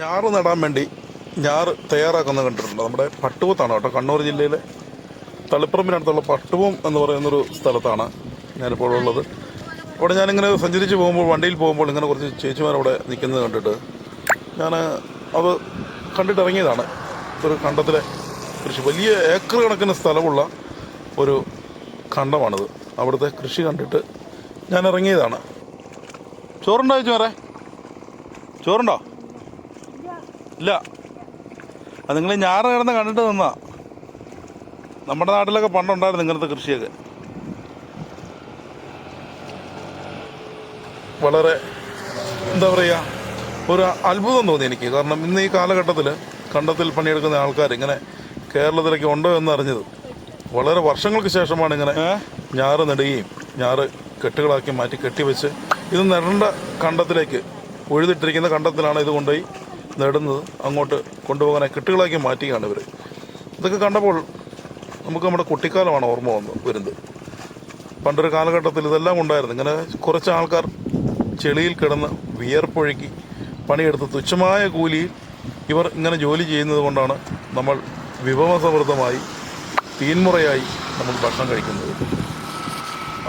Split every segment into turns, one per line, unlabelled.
ഞാറ് നടാൻ വേണ്ടി ഞാറ് തയ്യാറാക്കുന്ന കണ്ടിട്ടുണ്ട്? നമ്മുടെ പട്ടുവത്താണ് കേട്ടോ. കണ്ണൂർ ജില്ലയിലെ തളിപ്പറമ്പിനടുത്തുള്ള പട്ടുവം എന്ന് പറയുന്നൊരു സ്ഥലത്താണ് ഞാനിപ്പോൾ ഉള്ളത്. അവിടെ ഞാനിങ്ങനെ സഞ്ചരിച്ച് പോകുമ്പോൾ വണ്ടിയിൽ പോകുമ്പോൾ ഇങ്ങനെ കുറച്ച് ചേച്ചിമാർ അവിടെ നിൽക്കുന്നത് കണ്ടിട്ട് ഞാൻ അത് കണ്ടിട്ടിറങ്ങിയതാണ് ഒരു കണ്ടത്തിലെ കൃഷി വലിയ ഏക്കർ കണക്കിന് സ്ഥലമുള്ള ഒരു കണ്ടമാണിത്. അവിടുത്തെ കൃഷി കണ്ടിട്ട് ഞാൻ ഇറങ്ങിയതാണ്. ചോറുണ്ടോ ചേച്ചിമാരെ? ചോറുണ്ടോ? ഇല്ല. അത് നിങ്ങൾ ഞാറ് കിടന്ന് കണ്ടിട്ട് നിന്നാ. നമ്മുടെ നാട്ടിലൊക്കെ പണ്ടുണ്ടായിരുന്നു ഇങ്ങനത്തെ കൃഷിയൊക്കെ. വളരെ എന്താ പറയുക ഒരു അത്ഭുതം തോന്നി എനിക്ക്. കാരണം ഇന്ന് ഈ കാലഘട്ടത്തിൽ കണ്ടത്തിൽ പണിയെടുക്കുന്ന ആൾക്കാർ ഇങ്ങനെ കേരളത്തിലേക്ക് ഉണ്ടോ എന്ന് അറിഞ്ഞത് വളരെ വർഷങ്ങൾക്ക് ശേഷമാണ് ഇങ്ങനെ ഞാറ് നടുകയും ഞാറ് കെട്ടുകളാക്കി മാറ്റി കെട്ടിവെച്ച് ഇത് നടേണ്ട കണ്ടത്തിലേക്ക് ഉഴുതിട്ടിരിക്കുന്ന കണ്ടത്തിലാണ് ഇത് കൊണ്ടുപോയി നടുന്നത് അങ്ങോട്ട് കൊണ്ടുപോകാനെ കെട്ടുകളാക്കി മാറ്റിയാണ് ഇവർ ഇതൊക്കെ കണ്ടപ്പോൾ നമുക്ക് നമ്മുടെ കുട്ടിക്കാലമാണ് ഓർമ്മ വന്ന് വരുന്നത്. പണ്ടൊരു കാലഘട്ടത്തിൽ ഇതെല്ലാം ഉണ്ടായിരുന്നു. ഇങ്ങനെ കുറച്ച് ആൾക്കാർ ചെളിയിൽ കിടന്ന് വിയർപ്പൊഴുക്കി പണിയെടുത്ത് തുച്ഛമായ കൂലിയിൽ ഇവർ ഇങ്ങനെ ജോലി ചെയ്യുന്നത് കൊണ്ടാണ് നമ്മൾ വിഭവസമൃദ്ധമായി തീൻമുറയായി നമ്മൾ ഭക്ഷണം കഴിക്കുന്നത്.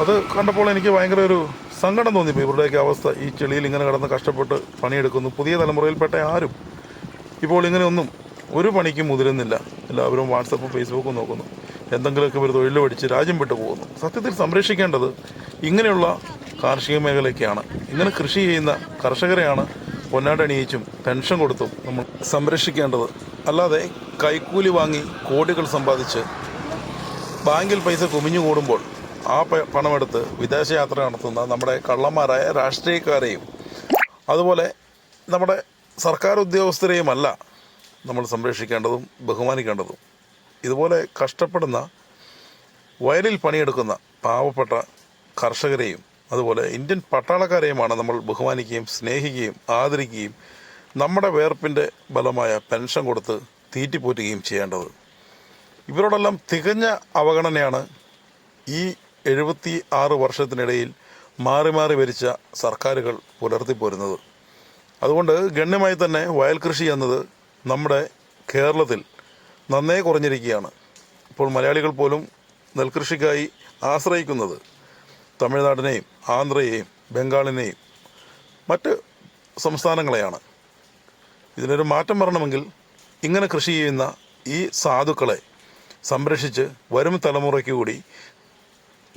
അത് കണ്ടപ്പോൾ എനിക്ക് ഭയങ്കര ഒരു സങ്കടം തോന്നിപ്പോയി ഇവരുടെയൊക്കെ അവസ്ഥ ഈ ചെളിയിൽ ഇങ്ങനെ കിടന്ന് കഷ്ടപ്പെട്ട് പണിയെടുക്കുന്നു. പുതിയ തലമുറയിൽപ്പെട്ട ആരും ഇപ്പോൾ ഇങ്ങനെയൊന്നും ഒരു പണിക്കും മുതിരുന്നില്ല. എല്ലാവരും വാട്സപ്പും ഫേസ്ബുക്കും നോക്കുന്നു. എന്തെങ്കിലുമൊക്കെ ഒരു തൊഴിൽ പഠിച്ച് രാജ്യം വിട്ടു പോകുന്നു. സത്യത്തിൽ സംരക്ഷിക്കേണ്ടത് ഇങ്ങനെയുള്ള കാർഷിക മേഖലയൊക്കെയാണ് ഇങ്ങനെ കൃഷി ചെയ്യുന്ന കർഷകരെയാണ് പൊന്നാടണിയിച്ചും പെൻഷൻ കൊടുത്തും നമ്മൾ സംരക്ഷിക്കേണ്ടത്. അല്ലാതെ കൈക്കൂലി വാങ്ങി കോടികൾ സമ്പാദിച്ച് ബാങ്കിൽ പൈസ കുമിഞ്ഞു കൂടുമ്പോൾ ആ പണമെടുത്ത് വിദേശയാത്ര നടത്തുന്ന നമ്മുടെ കള്ളന്മാരായ രാഷ്ട്രീയക്കാരെയും അതുപോലെ നമ്മുടെ സർക്കാർ ഉദ്യോഗസ്ഥരെയുമല്ല നമ്മൾ സംരക്ഷിക്കേണ്ടതും ബഹുമാനിക്കേണ്ടതും. ഇതുപോലെ കഷ്ടപ്പെടുന്ന വയലിൽ പണിയെടുക്കുന്ന പാവപ്പെട്ട കർഷകരെയും അതുപോലെ ഇന്ത്യൻ പട്ടാളക്കാരെയുമാണ് നമ്മൾ ബഹുമാനിക്കുകയും സ്നേഹിക്കുകയും ആദരിക്കുകയും നമ്മുടെ വേർപ്പിന്റെ ബലമായ പെൻഷൻ കൊടുത്ത് തീറ്റിപ്പോറ്റുകയും ചെയ്യേണ്ടത്. ഇവരോടെല്ലാം തികഞ്ഞ അവഗണനയാണ് ഈ എഴുപത്തി ആറ് വർഷത്തിനിടയിൽ മാറി മാറി ഭരിച്ച സർക്കാരുകൾ പുലർത്തിപ്പോരുന്നത്. അതുകൊണ്ട് ഗണ്യമായി തന്നെ വയൽ കൃഷി എന്നത് നമ്മുടെ കേരളത്തിൽ നന്നേ കുറഞ്ഞിരിക്കുകയാണ്. ഇപ്പോൾ മലയാളികൾ പോലും നെൽകൃഷിക്കായി ആശ്രയിക്കുന്നത് തമിഴ്നാടിനെയും ആന്ധ്രയെയും ബംഗാളിനെയും മറ്റ് സംസ്ഥാനങ്ങളെയാണ്. ഇതിനൊരു മാറ്റം വരണമെങ്കിൽ ഇങ്ങനെ കൃഷി ചെയ്യുന്ന ഈ സാധുക്കളെ സംരക്ഷിച്ച് വരും തലമുറയ്ക്ക് കൂടി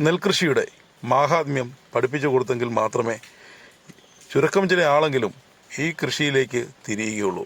നെൽകൃഷിയുടെ മാഹാത്മ്യം പഠിപ്പിച്ചു കൊടുത്തെങ്കിൽ മാത്രമേ ചുരുക്കം ചില ആളെങ്കിലും ഈ കൃഷിയിലേക്ക് തിരിയുകയുള്ളൂ.